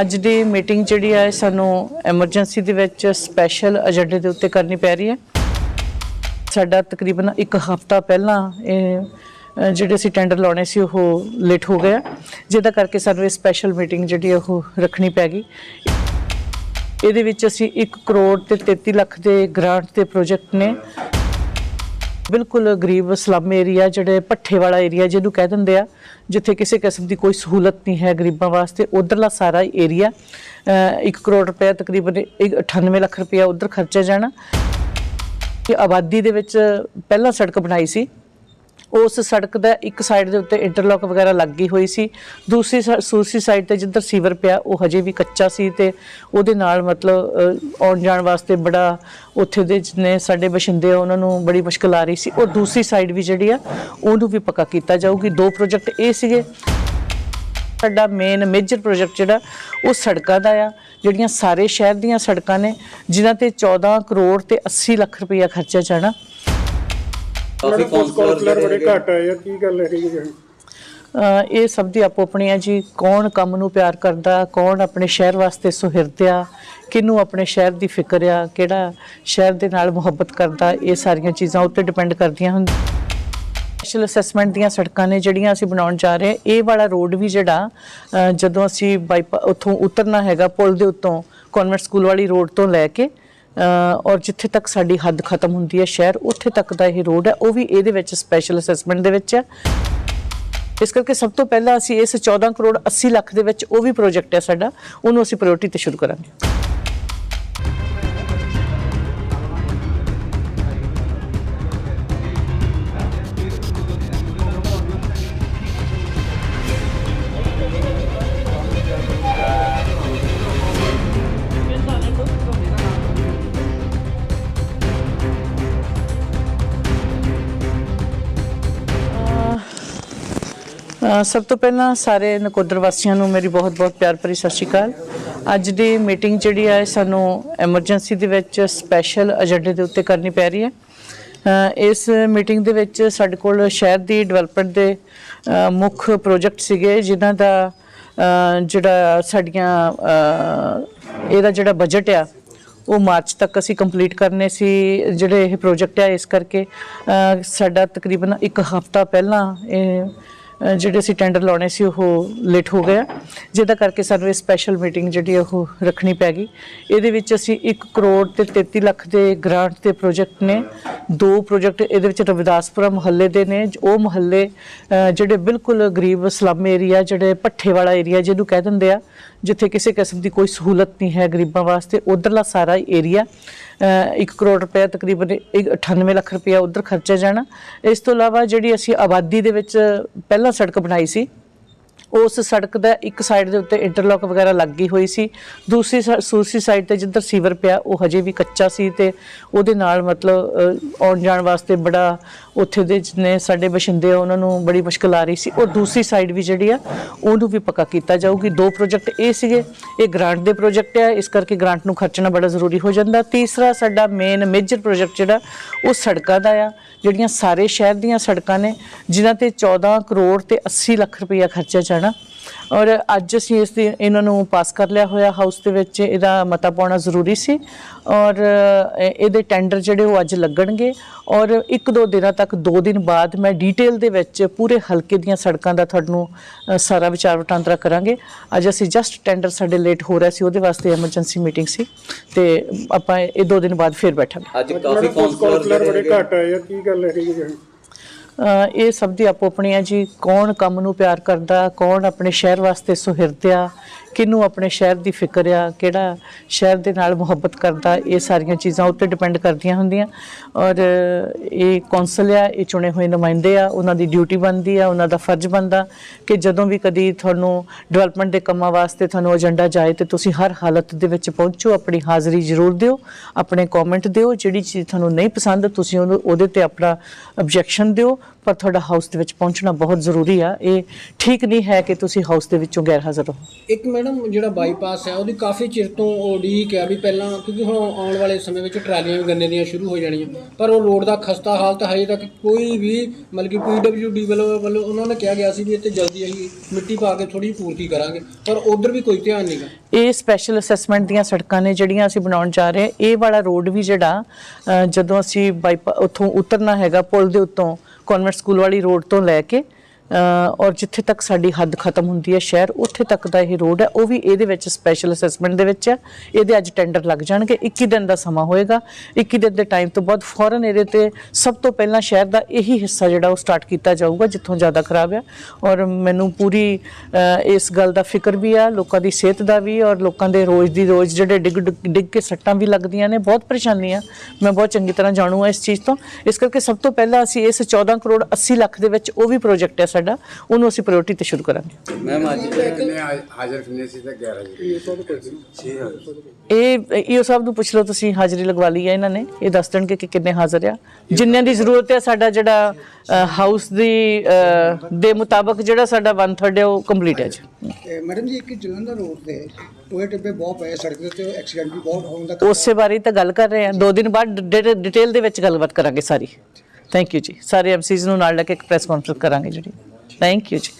ਅੱਜ ਦੀ ਮੀਟਿੰਗ ਜਿਹੜੀ ਹੈ ਸਾਨੂੰ ਐਮਰਜੈਂਸੀ ਦੇ ਵਿੱਚ ਸਪੈਸ਼ਲ ਏਜੰਡੇ ਦੇ ਉੱਤੇ ਕਰਨੀ ਪੈ ਰਹੀ ਹੈ। ਸਾਡਾ ਤਕਰੀਬਨ ਇੱਕ ਹਫ਼ਤਾ ਪਹਿਲਾਂ ਇਹ ਜਿਹੜੇ ਅਸੀਂ ਟੈਂਡਰ ਲਾਉਣੇ ਸੀ, ਉਹ ਲੇਟ ਹੋ ਗਿਆ ਜਿਹਦਾ ਕਰਕੇ ਸਾਨੂੰ ਇਹ ਸਪੈਸ਼ਲ ਮੀਟਿੰਗ ਜਿਹੜੀ ਹੈ, ਉਹ ਰੱਖਣੀ ਪੈ ਗਈ। ਇਹਦੇ ਵਿੱਚ ਅਸੀਂ 1 ਕਰੋੜ ਤੇ 33 ਲੱਖ ਦੇ ਗ੍ਰਾਂਟ ਦੇ ਪ੍ਰੋਜੈਕਟ ਨੇ। ਬਿਲਕੁਲ ਗਰੀਬ, ਸਲਮ ਏਰੀਆ ਜਿਹੜੇ ਪੱਠੇ ਵਾਲਾ ਏਰੀਆ ਜਿਹਨੂੰ ਕਹਿ ਦਿੰਦੇ ਆ, ਜਿੱਥੇ ਕਿਸੇ ਕਿਸਮ ਦੀ ਕੋਈ ਸਹੂਲਤ ਨਹੀਂ ਹੈ ਗਰੀਬਾਂ ਵਾਸਤੇ, ਉਧਰਲਾ ਸਾਰਾ ਏਰੀਆ 1 ਕਰੋੜ ਰੁਪਏ ਤਕਰੀਬਨ ਇੱਕ 98 ਲੱਖ ਰੁਪਏ ਉਧਰ ਖਰਚਿਆ ਜਾਣਾ। ਕਿ ਆਬਾਦੀ ਦੇ ਵਿੱਚ ਪਹਿਲਾਂ ਸੜਕ ਬਣਾਈ ਸੀ ਉਸ ਸੜਕ ਦਾ ਇੱਕ ਸਾਈਡ ਦੇ ਉੱਤੇ ਇੰਟਰਲੌਕ ਵਗੈਰਾ ਲੱਗੀ ਹੋਈ ਸੀ। ਦੂਸਰੀ ਸਾ- ਸਾਈਡ ਤੇ ਜਿੱਧਰ ਸੀਵਰ ਪਿਆ, ਉਹ ਹਜੇ ਵੀ ਕੱਚਾ ਸੀ ਤੇ ਉਹਦੇ ਨਾਲ ਮਤਲਬ ਆਉਣ ਜਾਣ ਵਾਸਤੇ ਬੜਾ ਉੱਥੇ ਦੇ ਜਿੰਨੇ ਸਾਡੇ ਬਸ਼ਿੰਦੇ ਆ, ਉਹਨਾਂ ਨੂੰ ਬੜੀ ਮੁਸ਼ਕਲ ਆ ਰਹੀ ਸੀ। ਉਹ ਦੂਸਰੀ ਸਾਈਡ ਵੀ ਜਿਹੜੀ ਆ, ਉਹਨੂੰ ਵੀ ਪੱਕਾ ਕੀਤਾ ਜਾਊਗੀ। ਦੋ ਪ੍ਰੋਜੈਕਟ ਇਹ ਸੀਗੇ। ਸਾਡਾ ਮੇਨ ਮੇਜਰ ਪ੍ਰੋਜੈਕਟ ਜਿਹੜਾ, ਉਹ ਸੜਕਾਂ ਦਾ ਆ, ਜਿਹੜੀਆਂ ਸਾਰੇ ਸ਼ਹਿਰ ਦੀਆਂ ਸੜਕਾਂ ਨੇ, ਜਿਨ੍ਹਾਂ ਤੇ 14 ਕਰੋੜ ਤੇ 80 ਲੱਖ ਰੁਪਈਆ ਖਰਚਿਆ ਜਾਣਾ। ਕਾਫੀ ਕਾਉਂਸਲਰ ਬੜੇ ਘੱਟ ਆਏ ਆ ਕੀ ਗੱਲ ਹੈ? ਜੀ ਇਹ ਸਭ ਦੀ ਆਪੋ ਆਪਣੀ ਹੈ ਜੀ। ਕੌਣ ਕੰਮ ਨੂੰ ਪਿਆਰ ਕਰਦਾ ਕੌਣ ਆਪਣੇ ਸ਼ਹਿਰ ਵਾਸਤੇ ਸੁਹਿਰਦ ਆ ਕਿਹਨੂੰ ਆਪਣੇ ਸ਼ਹਿਰ ਦੀ ਫਿਕਰ ਆ ਕਿਹੜਾ ਸ਼ਹਿਰ ਦੇ ਨਾਲ ਮੁਹੱਬਤ ਕਰਦਾ ਇਹ ਸਾਰੀਆਂ ਚੀਜ਼ਾਂ ਉੱਤੇ ਡਿਪੈਂਡ ਕਰਦੀਆਂ ਹਨ ਸਪੈਸ਼ਲ ਅਸੈਸਮੈਂਟ ਦੀਆਂ ਸੜਕਾਂ ਨੇ ਜਿਹੜੀਆਂ ਅਸੀਂ ਬਣਾਉਣ ਜਾ ਰਹੇ ਹਾਂ। ਇਹ ਵਾਲਾ ਰੋਡ ਵੀ ਜਿਹੜਾ ਜਦੋਂ ਅਸੀਂ ਬਾਈਪਾ ਉੱਥੋਂ ਉਤਰਨਾ ਹੈਗਾ ਪੁਲ ਦੇ ਉੱਤੋਂ ਕਨਵੈਂਟ ਸਕੂਲ ਵਾਲੀ ਰੋਡ ਤੋਂ ਲੈ ਕੇ ਔਰ ਜਿੱਥੇ ਤੱਕ ਸਾਡੀ ਹੱਦ ਖਤਮ ਹੁੰਦੀ ਹੈ ਸ਼ਹਿਰ, ਉੱਥੇ ਤੱਕ ਦਾ ਇਹ ਰੋਡ ਹੈ। ਉਹ ਵੀ ਇਹਦੇ ਵਿੱਚ ਸਪੈਸ਼ਲ ਅਸੈਸਮੈਂਟ ਦੇ ਵਿੱਚ ਹੈ। ਇਸ ਕਰਕੇ ਸਭ ਤੋਂ ਪਹਿਲਾਂ ਅਸੀਂ ਇਸ 14 ਕਰੋੜ 80 ਲੱਖ ਦੇ ਵਿੱਚ ਉਹ ਵੀ ਪ੍ਰੋਜੈਕਟ ਹੈ ਸਾਡਾ। ਉਹਨੂੰ ਅਸੀਂ ਪ੍ਰਾਇੋਰਟੀ ਤੇ ਸ਼ੁਰੂ ਕਰਾਂਗੇ। ਸਭ ਤੋਂ ਪਹਿਲਾਂ ਸਾਰੇ ਨਕੋਦਰ ਵਾਸੀਆਂ ਨੂੰ ਮੇਰੀ ਬਹੁਤ-ਬਹੁਤ ਪਿਆਰ ਭਰੀ ਸਤਿ ਸ਼੍ਰੀ ਅਕਾਲ। ਅੱਜ ਦੀ ਮੀਟਿੰਗ ਜਿਹੜੀ ਹੈ ਸਾਨੂੰ ਐਮਰਜੈਂਸੀ ਦੇ ਵਿੱਚ ਸਪੈਸ਼ਲ ਏਜੰਡੇ ਦੇ ਉੱਤੇ ਕਰਨੀ ਪੈ ਰਹੀ ਹੈ। ਇਸ ਮੀਟਿੰਗ ਦੇ ਵਿੱਚ ਸਾਡੇ ਕੋਲ ਸ਼ਹਿਰ ਦੀ ਡਿਵੈਲਪਮੈਂਟ ਦੇ ਮੁੱਖ ਪ੍ਰੋਜੈਕਟ ਸੀਗੇ, ਜਿਨ੍ਹਾਂ ਦਾ ਜਿਹੜਾ ਸਾਡੀਆਂ ਇਹਦਾ ਜਿਹੜਾ ਬਜਟ ਆ, ਉਹ ਮਾਰਚ ਤੱਕ ਅਸੀਂ ਕੰਪਲੀਟ ਕਰਨੇ ਸੀ, ਜਿਹੜੇ ਇਹ ਪ੍ਰੋਜੈਕਟ ਆ ਇਸ ਕਰਕੇ। ਸਾਡਾ ਤਕਰੀਬਨ ਇੱਕ ਹਫ਼ਤਾ ਪਹਿਲਾਂ ਇਹ ਜਿਹੜੇ ਅਸੀਂ ਟੈਂਡਰ ਲਾਉਣੇ ਸੀ ਉਹ ਲੇਟ ਹੋ ਗਿਆ ਜਿਹਦਾ ਕਰਕੇ ਸਾਨੂੰ ਇਹ ਸਪੈਸ਼ਲ ਮੀਟਿੰਗ ਜਿਹੜੀ ਉਹ ਰੱਖਣੀ ਪੈ ਗਈ। ਇਹਦੇ ਵਿੱਚ ਅਸੀਂ 1 ਕਰੋੜ ਤੇ 33 ਲੱਖ ਦੇ ਗ੍ਰਾਂਟ ਦੇ ਪ੍ਰੋਜੈਕਟ ਨੇ, ਦੋ ਪ੍ਰੋਜੈਕਟ ਇਹਦੇ ਵਿੱਚ ਰਵਿਦਾਸਪੁਰਾ ਮੁਹੱਲੇ ਦੇ ਨੇ, ਉਹ ਮੁਹੱਲੇ ਜਿਹੜੇ ਬਿਲਕੁਲ ਗਰੀਬ ਸਲਮ ਏਰੀਆ, ਜਿਹੜੇ ਪੱਠੇ ਵਾਲਾ ਏਰੀਆ ਜਿਹਨੂੰ ਕਹਿ ਦਿੰਦੇ ਆ, ਜਿੱਥੇ ਕਿਸੇ ਕਿਸਮ ਦੀ ਕੋਈ ਸਹੂਲਤ ਨਹੀਂ ਹੈ ਗਰੀਬਾਂ ਵਾਸਤੇ, ਉਧਰਲਾ ਸਾਰਾ ਏਰੀਆ 1 ਕਰੋੜ ਰੁਪਏ ਤਕਰੀਬਨ ਇੱਕ 98 ਲੱਖ ਰੁਪਏ ਉਧਰ ਖਰਚਿਆ ਜਾਣਾ। ਇਸ ਤੋਂ ਇਲਾਵਾ ਜਿਹੜੀ ਅਸੀਂ ਆਬਾਦੀ ਦੇ ਵਿੱਚ ਪਹਿਲਾਂ ਸੜਕ ਬਣਾਈ ਸੀ ਉਸ ਸੜਕ ਦਾ ਇੱਕ ਸਾਈਡ ਦੇ ਉੱਤੇ ਇੰਟਰਲੌਕ ਵਗੈਰਾ ਲੱਗੀ ਹੋਈ ਸੀ। ਦੂਸਰੀ ਸਾ- ਸਾਈਡ ਤੇ ਜਿੱਧਰ ਸੀਵਰ ਪਿਆ, ਉਹ ਹਜੇ ਵੀ ਕੱਚਾ ਸੀ ਤੇ ਉਹਦੇ ਨਾਲ ਮਤਲਬ ਆਉਣ ਜਾਣ ਵਾਸਤੇ ਬੜਾ ਉੱਥੇ ਦੇ ਜਿੰਨੇ ਸਾਡੇ ਬਸ਼ਿੰਦੇ ਆ, ਉਹਨਾਂ ਨੂੰ ਬੜੀ ਮੁਸ਼ਕਲ ਆ ਰਹੀ ਸੀ। ਔਰ ਦੂਸਰੀ ਸਾਈਡ ਵੀ ਜਿਹੜੀ ਆ, ਉਹਨੂੰ ਵੀ ਪੱਕਾ ਕੀਤਾ ਜਾਊਗੀ। ਦੋ ਪ੍ਰੋਜੈਕਟ ਇਹ ਸੀਗੇ, ਇਹ ਗ੍ਰਾਂਟ ਦੇ ਪ੍ਰੋਜੈਕਟ ਆ, ਇਸ ਕਰਕੇ ਗ੍ਰਾਂਟ ਨੂੰ ਖਰਚਣਾ ਬੜਾ ਜ਼ਰੂਰੀ ਹੋ ਜਾਂਦਾ। ਤੀਸਰਾ ਸਾਡਾ ਮੇਨ ਮੇਜਰ ਪ੍ਰੋਜੈਕਟ ਜਿਹੜਾ, ਉਹ ਸੜਕਾਂ ਦਾ ਆ, ਜਿਹੜੀਆਂ ਸਾਰੇ ਸ਼ਹਿਰ ਦੀਆਂ ਸੜਕਾਂ ਨੇ, ਜਿਨ੍ਹਾਂ ਤੇ 14 ਕਰੋੜ ਤੇ 80 ਲੱਖ ਰੁਪਈਆ ਖਰਚਿਆ ਜਾ ਜਾਣਾ ਔਰ ਅੱਜ ਅਸੀਂ ਇਸ ਦੀ ਇਹਨਾਂ ਨੂੰ ਪਾਸ ਕਰ ਲਿਆ ਹੋਇਆ ਹਾਊਸ ਦੇ ਵਿੱਚ। ਇਹਦਾ ਮਤਾ ਪਾਉਣਾ ਜ਼ਰੂਰੀ ਸੀ। ਔਰ ਇਹਦੇ ਟੈਂਡਰ ਜਿਹੜੇ ਉਹ ਅੱਜ ਲੱਗਣਗੇ। ਔਰ ਇੱਕ ਦੋ ਦਿਨਾਂ ਤੱਕ ਦੋ ਦਿਨ ਬਾਅਦ ਮੈਂ ਡੀਟੇਲ ਦੇ ਵਿੱਚ ਪੂਰੇ ਹਲਕੇ ਦੀਆਂ ਸੜਕਾਂ ਦਾ ਤੁਹਾਨੂੰ ਸਾਰਾ ਵਿਚਾਰ ਵਟਾਂਦਰਾ ਕਰਾਂਗੇ। ਅੱਜ ਅਸੀਂ ਜਸਟ ਟੈਂਡਰ ਸਾਡੇ ਲੇਟ ਹੋ ਰਿਹਾ ਸੀ। ਉਹਦੇ ਵਾਸਤੇ ਐਮਰਜੈਂਸੀ ਮੀਟਿੰਗ ਸੀ। ਤੇ ਆਪਾਂ ਇਹ ਦੋ ਦਿਨ ਬਾਅਦ ਫਿਰ ਬੈਠਾਂਗੇ। ਅੱਜ ਕਾਫੀ ਕਾਉਂਸਲਰ ਬੜੇ ਘੱਟ ਆਏ ਆ। ਕੀ ਗੱਲ ਹੈ ਜੀ? ਇਹ ਸਭ ਦੀ ਆਪੋ ਆਪਣੀ ਹੈ ਜੀ। ਕੌਣ ਕੰਮ ਨੂੰ ਪਿਆਰ ਕਰਦਾ, ਕੌਣ ਆਪਣੇ ਸ਼ਹਿਰ ਵਾਸਤੇ ਸੁਹਿਰਦ ਆ ਕਿਹਨੂੰ ਆਪਣੇ ਸ਼ਹਿਰ ਦੀ ਫਿਕਰ ਆ, ਕਿਹੜਾ ਸ਼ਹਿਰ ਦੇ ਨਾਲ ਮੁਹੱਬਤ ਕਰਦਾ, ਇਹ ਸਾਰੀਆਂ ਚੀਜ਼ਾਂ ਉੱਤੇ ਡਿਪੈਂਡ ਕਰਦੀਆਂ ਹੁੰਦੀਆਂ। ਔਰ ਇਹ ਕੌਂਸਲ ਆ, ਇਹ ਚੁਣੇ ਹੋਏ ਨੁਮਾਇੰਦੇ ਆ, ਉਹਨਾਂ ਦੀ ਡਿਊਟੀ ਬਣਦੀ ਆ, ਉਹਨਾਂ ਦਾ ਫਰਜ਼ ਬਣਦਾ ਕਿ ਜਦੋਂ ਵੀ ਕਦੀ ਤੁਹਾਨੂੰ ਡਿਵੈਲਪਮੈਂਟ ਦੇ ਕੰਮਾਂ ਵਾਸਤੇ ਤੁਹਾਨੂੰ ਏਜੰਡਾ ਜਾਏ ਤੇ ਤੁਸੀਂ ਹਰ ਹਾਲਤ ਦੇ ਵਿੱਚ ਪਹੁੰਚੋ, ਆਪਣੀ ਹਾਜ਼ਰੀ ਜ਼ਰੂਰ ਦਿਓ, ਆਪਣੇ ਕਮੈਂਟ ਦਿਓ, ਜਿਹੜੀ ਚੀਜ਼ ਤੁਹਾਨੂੰ ਨਹੀਂ ਪਸੰਦ, ਤੁਸੀਂ ਉਹਨੂੰ ਉਹਦੇ ਤੇ ਆਪਣਾ ਆਬਜੈਕਸ਼ਨ ਦਿਓ। ਪਰ ਤੁਹਾਡਾ ਹਾਊਸ ਦੇ ਵਿੱਚ ਪਹੁੰਚਣਾ ਬਹੁਤ ਜ਼ਰੂਰੀ ਆ। ਇਹ ਠੀਕ ਨਹੀਂ ਹੈ ਕਿ ਤੁਸੀਂ ਹਾਊਸ ਦੇ ਵਿੱਚੋਂ ਗੈਰ ਹਾਜ਼ਰ ਰਹੋ। ਇੱਕ ਮੈਡਮ ਜਿਹੜਾ ਬਾਈਪਾਸ ਹੈ ਉਹਦੀ ਕਾਫੀ ਚਿਰ ਤੋਂ ਉਡੀਕ ਹੈ ਵੀ ਪਹਿਲਾਂ ਕਿਉਂਕਿ ਹੁਣ ਆਉਣ ਵਾਲੇ ਸਮੇਂ ਵਿੱਚ ਟਰਾਲੀਆਂ ਵੀ ਗੰਨੇ ਦੀਆਂ ਸ਼ੁਰੂ ਹੋ ਜਾਣੀਆਂ। ਪਰ ਉਹ ਰੋਡ ਦਾ ਖਸਤਾ ਹਾਲਤ ਹਜੇ ਤੱਕ ਕੋਈ ਵੀ ਮਤਲਬ ਕਿ ਪੀਡਬਲਯੂਡੀ ਵੱਲੋਂ ਵੱਲੋਂ ਉਹਨਾਂ ਨੇ ਕਿਹਾ ਗਿਆ ਸੀ ਵੀ ਇੱਥੇ ਜਲਦੀ ਅਸੀਂ ਮਿੱਟੀ ਪਾ ਕੇ ਥੋੜੀ ਪੂਰਤੀ ਕਰਾਂਗੇ। ਪਰ ਉਧਰ ਵੀ ਕੋਈ ਧਿਆਨ ਨਹੀਂਗਾ ਇਹ ਸਪੈਸ਼ਲ ਅਸੈਸਮੈਂਟ ਦੀਆਂ ਸੜਕਾਂ ਨੇ ਜਿਹੜੀਆਂ ਅਸੀਂ ਬਣਾਉਣ ਜਾ ਰਹੇ ਹਾਂ। ਇਹ ਵਾਲਾ ਰੋਡ ਵੀ ਜਿਹੜਾ ਜਦੋਂ ਅਸੀਂ ਬਾਈਪਾ ਉੱਥੋਂ ਉਤਰਨਾ ਹੈਗਾ ਪੁਲ ਦੇ ਉੱਤੋਂ ਕਨਵੈਂਟ ਸਕੂਲ ਵਾਲੀ ਰੋਡ ਤੋਂ ਲੈ ਕੇ ਔਰ ਜਿੱਥੇ ਤੱਕ ਸਾਡੀ ਹੱਦ ਖਤਮ ਹੁੰਦੀ ਹੈ ਸ਼ਹਿਰ, ਉੱਥੇ ਤੱਕ ਦਾ ਇਹ ਰੋਡ ਹੈ। ਉਹ ਵੀ ਇਹਦੇ ਵਿੱਚ ਸਪੈਸ਼ਲ ਅਸੈਸਮੈਂਟ ਦੇ ਵਿੱਚ ਹੈ। ਇਹਦੇ ਅੱਜ ਟੈਂਡਰ ਲੱਗ ਜਾਣਗੇ। 21 ਦਿਨ ਦਾ ਸਮਾਂ ਹੋਏਗਾ। 21 ਦਿਨ ਦੇ ਟਾਈਮ ਤੋਂ ਬਾਅਦ ਫੌਰਨ ਇਹਦੇ ਤੇ ਸਭ ਤੋਂ ਪਹਿਲਾਂ ਸ਼ਹਿਰ ਦਾ ਇਹੀ ਹਿੱਸਾ ਜਿਹੜਾ ਉਹ ਸਟਾਰਟ ਕੀਤਾ ਜਾਊਗਾ, ਜਿੱਥੋਂ ਜ਼ਿਆਦਾ ਖਰਾਬ ਹੈ। ਔਰ ਮੈਨੂੰ ਪੂਰੀ ਇਸ ਗੱਲ ਦਾ ਫਿਕਰ ਵੀ ਆ, ਲੋਕਾਂ ਦੀ ਸਿਹਤ ਦਾ ਵੀ, ਔਰ ਲੋਕਾਂ ਦੇ ਰੋਜ਼ ਦੀ ਰੋਜ਼ ਜਿਹੜੇ ਡਿੱਗ ਡਿੱਗ- ਡਿੱਗ ਕੇ ਸੱਟਾਂ ਵੀ ਲੱਗਦੀਆਂ ਨੇ। ਬਹੁਤ ਪਰੇਸ਼ਾਨੀਆਂ ਮੈਂ ਬਹੁਤ ਚੰਗੀ ਤਰ੍ਹਾਂ ਜਾਣੂ ਹਾਂ ਇਸ ਚੀਜ਼ ਤੋਂ। ਇਸ ਕਰਕੇ ਸਭ ਤੋਂ ਪਹਿਲਾਂ ਅਸੀਂ ਇਸ 14 ਕਰੋੜ 80 ਲੱਖ ਦੇ ਵਿੱਚ ਉਹ ਵੀ ਪ੍ਰੋਜੈਕਟ ਹੈ ਸਾਡਾ ਉਹਨੂੰ ਅਸੀਂ ਪ੍ਰਾਇੋਰਟੀ ਤੇ ਸ਼ੁਰੂ ਕਰਾਂਗੇ। ਮੈਮ ਅੱਜ ਕਿੰਨੇ ਹਾਜ਼ਰ ਕਿੰਨੇ ਸੀ ਤੇ 11 ਜੀ ਇਹ ਈਓ ਸਾਹਿਬ ਨੂੰ ਪੁੱਛ ਲਓ ਤੁਸੀਂ ਹਾਜ਼ਰੀ ਲਗਵਾ ਲਈ ਹੈ ਇਹਨਾਂ ਨੇ। ਇਹ ਦੱਸ ਦੇਣਗੇ ਕਿ ਕਿੰਨੇ ਹਾਜ਼ਰ ਆ। ਜਿੰਨਿਆਂ ਦੀ ਜ਼ਰੂਰਤ ਹੈ ਸਾਡਾ ਜਿਹੜਾ ਹਾਊਸ ਦੀ ਦੇ ਮੁਤਾਬਕ ਜਿਹੜਾ ਸਾਡਾ 1/3 ਹੈ ਉਹ ਕੰਪਲੀਟ ਹੈ ਜੀ। ਤੇ ਮੈਡਮ ਜੀ ਇੱਕ ਜਲੰਧਰ ਰੋਡ ਤੇ ਟੋਏ ਟਿੱਬੇ ਬਹੁਤ ਪਏ ਸੜਕ ਦੇ ਉੱਤੇ ਐਕਸੀਡੈਂਟ ਵੀ ਬਹੁਤ ਹੋਣ ਦਾ ਉਸੇ ਬਾਰੇ ਤਾਂ ਗੱਲ ਕਰ ਰਹੇ ਹਾਂ ਦੋ ਦਿਨ ਬਾਅਦ ਡਿਟੇਲ ਦੇ ਵਿੱਚ ਗੱਲਬਾਤ ਕਰਾਂਗੇ ਸਾਰੀ। ਥੈਂਕ ਯੂ ਜੀ। ਸਾਰੇ ਐਮਸੀਜ਼ ਨੂੰ ਨਾਲ ਲੈ ਕੇ ਇੱਕ ਪ੍ਰੈਸ ਕਾਨਫਰੰਸ ਕਰਾਂਗੇ ਜਿਹੜੀ। ਥੈਂਕ ਯੂ ਜੀ